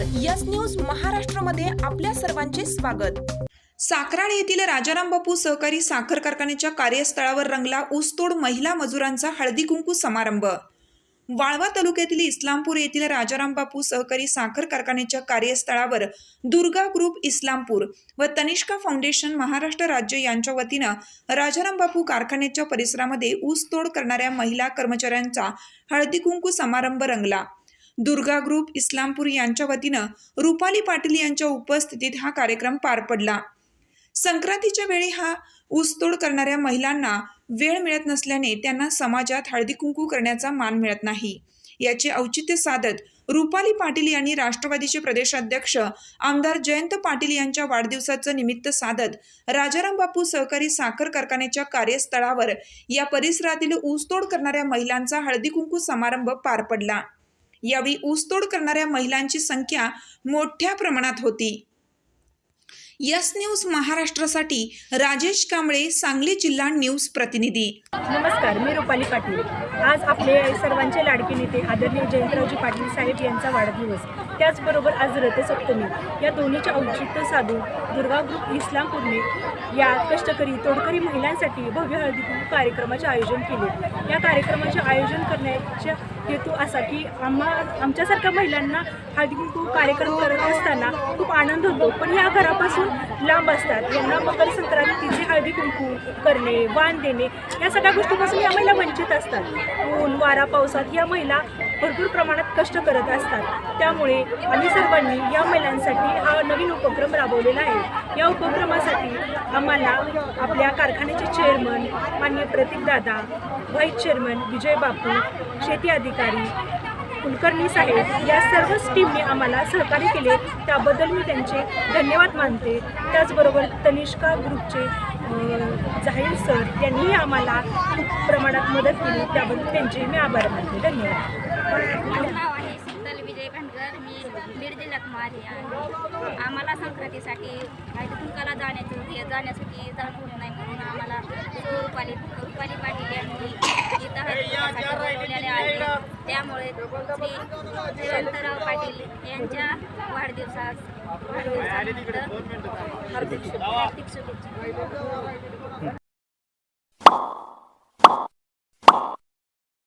Yes news महाराष्ट्रामध्ये आपल्या सर्वांचे स्वागत. साखराळ येथील राजाराम बापू सहकारी साखर कारखान्याच्या कार्यस्थळावर रंगला ऊसतोड महिला मजुरांचा हळदी कुंकू समारंभ. वाळवा तालुक्यातील इस्लामपूर येथील राजाराम बापू सहकारी साखर कारखान्याच्या कार्यस्थळावर दुर्गा ग्रुप इस्लामपूर व तनिष्का फाउंडेशन महाराष्ट्र राज्य यांच्या वतीनं राजाराम बापू कारखान्याच्या परिसरामध्ये ऊसतोड करणाऱ्या महिला कर्मचाऱ्यांचा हळदी कुंकू समारंभ रंगला. दुर्गा ग्रुप इस्लामपूर यांच्या वतीनं रुपाली पाटील यांच्या उपस्थितीत हा कार्यक्रम पार पडला. संक्रांतीच्या वेळी हा ऊसतोड करणाऱ्या महिलांना वेळ मिळत नसल्याने त्यांना समाजात हळदी कुंकू करण्याचा मान मिळत नाही. याचे औचित्य साधत रुपाली पाटील यांनी राष्ट्रवादीचे प्रदेशाध्यक्ष आमदार जयंत पाटील यांच्या वाढदिवसाचं निमित्त साधत राजाराम बापू सहकारी साखर कारखान्याच्या कार्यस्थळावर या परिसरातील ऊसतोड करणाऱ्या महिलांचा हळदी कुंकू समारंभ पार पडला. यावेळी ऊसतोड करणाऱ्या महिलांची संख्या मोठ्या प्रमाणात होती. यस न्यूज महाराष्ट्रासाठी राजेश कांबळे सांगली जिल्हा न्यूज प्रतिनिधी. नमस्कार मी रुपाली पाटील. आज आपले सर्वांचे लाडके नेते आदरणीय जयंतरावजी पाटील साहेब यांचा वाढदिवस. त्याचबरोबर आज रथसप्तमी. या दोन्हीचे औचित्य साधून दुर्गा ग्रुप इस्लामपूरने या कष्टकरी तोडकरी महिलांसाठी भव्य हळदी कार्यक्रमाचे आयोजन केले. या कार्यक्रमाचे आयोजन करण्याच्या हेतू असा की आम्हा आमच्यासारख्या महिलांना हळदी कार्यक्रम करत असताना खूप आनंद होतो. पण या घरापासून लांब असतात. यांना मकर संक्रांतीचे हळदी कुंकू करणे वाण देणे या सगळ्या गोष्टीपासून या महिला वंचित असतात. ऊन वारा पावसात या महिला भरपूर प्रमाणात कष्ट करत असतात. त्यामुळे आम्ही सर्वांनी या महिलांसाठी हा नवीन उपक्रम राबवलेला आहे. या उपक्रमासाठी आम्हाला आपल्या कारखान्याचे चेअरमन माननीय प्रतीकदादा व्हाईस चेअरमन विजय बापू शेती अधिकारी कुलकर्णी साहेब या सर्वच टीमने आम्हाला सहकार्य केले. त्याबद्दल मी त्यांचे धन्यवाद मानते. त्याचबरोबर तनिष्का ग्रुपचे जाहीर सर यांनीही आम्हाला खूप प्रमाणात मदत केली. त्याबद्दल त्यांचे मी आभार मानते. धन्यवाद. आहे विजय मी बीड जिल्ह्यात माझे आहे. आम्हाला संक्रांतीसाठी हळदी कुंकाला जाण्याचं हे जाण्यासाठी जाण होत नाही म्हणून आम्हाला रुपाली रुपाली पाटील यांनी इथं बोलवलेले आहे. त्यामुळे श्री जयंतराव पाटील यांच्या वाढदिवसास वाढदिवसानिमित्त हार्दिक शुभेच्छा.